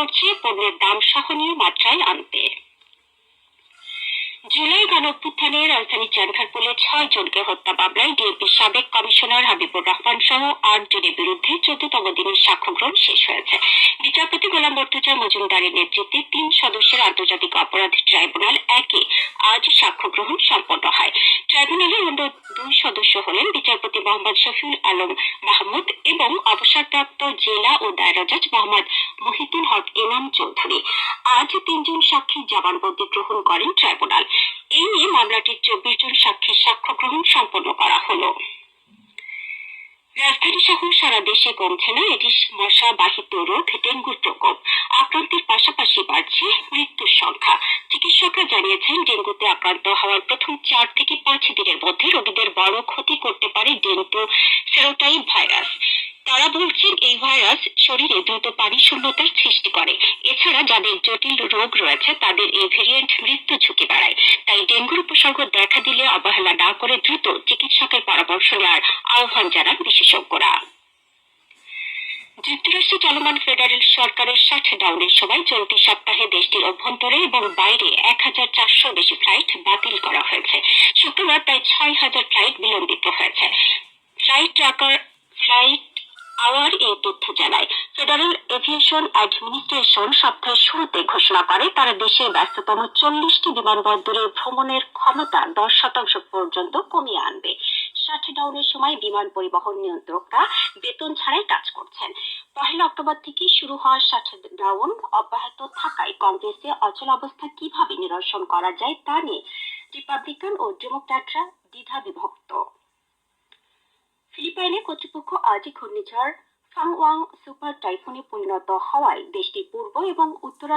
করছে পণ্যের দাম সহনীয় মাত্রায় আনতে। জুলাই গণ অভ্যুত্থানে রাজধানী চানখারপুলে ছয় জনকে হত্যা মামলায় ডিএপির সাবেক কমিশনার হাবিবুর রহমান সহ আট জনের বিরুদ্ধে চোদ্দতম দিনের সাক্ষ্য গ্রহণ শেষ হয়েছে। বিচারপতি গোলাম মর্তুজা মজুমদারের নেতৃত্বে তিন সদস্যের আন্তর্জাতিক অপরাধ ট্রাইব্যুনাল একে আজ সাক্ষ্য গ্রহণ সম্পন্ন হয়। ট্রাইব্যুনালের অন্য দুই সদস্য হলেন বিচারপতি মোহাম্মদ শফিউল আলম মাহমুদ এবং অবসরপ্রাপ্ত জেলা ও দায়রা জজ মোহাম্মদ মহিতুল আজ তিনজন সাক্ষী জবানবন্দি গ্রহণ করেন ট্রাইব্যুনাল। এই নিয়ে মামলাটির চব্বিশ জন সাক্ষীর সাক্ষ্য গ্রহণ সম্পন্ন করা হলো। রাজধানী সহ সারা দেশে কমছে না এডিস মশা বাহিত রোগ ডেঙ্গুর প্রকোপ। আক্রান্তের পাশাপাশি বাড়ছে মৃত্যুর সংখ্যা। চিকিৎসকরা জানিয়েছেন, ডেঙ্গুতে আক্রান্ত হওয়ার প্রথম চার থেকে পাঁচ দিনের মধ্যে রোগীদের বড় ক্ষতি করতে পারে ডেঙ্গু সেরোটাইপ ভাইরাস। তারা বলছেন, এই ভাইরাস শরীরে দ্রুত পানি শূন্যতার সৃষ্টি করে। এছাড়া যাদের জটিল রোগ রয়েছে, তাদের এই ভেরিয়েন্ট মৃত্যু ঝুঁকি বাড়ায়। তাই ডেঙ্গুর উপসর্গ দেখা দিলে অবহেলা না করে দ্রুত চিকিৎসকের পরামর্শ নেওয়ার আহ্বান জানান বিশেষজ্ঞরা। যুক্তরাষ্ট্রে চলমান ফেডারেল সরকারের ষাট ডাউনের সময় চলতি সপ্তাহে দেশটির অভ্যন্তরে এবং বাইরে এক হাজার চারশো বেশি ফ্লাইট বাতিল করা হয়েছে। শুক্রবার প্রায় ছয় হাজার ফ্লাইট বিলম্বিত হয়েছে। ফ্লাইট ফ্লাইট আওয়ার এই তথ্য জানায়। ফেডারেল এভিয়েশন অ্যাডমিনিস্ট্রেশন সপ্তাহের শুরুতে ঘোষণা করে, তারা দেশের ব্যস্ততম চল্লিশটি বিমানবন্দরে ভ্রমণের ক্ষমতা দশ শতাংশ পর্যন্ত কমিয়ে আনবে। শাটডাউনের সময় বিমান পরিবহন নিয়ন্ত্রকরা বেতন ছাড়াই কাজ করছেন। পহেলা অক্টোবর থেকে শুরু হওয়া শাটডাউন অব্যাহত থাকায় কংগ্রেসে অচল অবস্থা কীভাবে নিরসন করা যায় তা নিয়ে রিপাবলিকান ও ডেমোক্র্যাটরা দ্বিধা বিভক্ত কর্তৃপক্ষ আজই ঘূর্ণিঝড় ফাংওয়াং সুপার টাইফুনে পরিণত হওয়ায় দেশটির পূর্ব এবং উত্তরা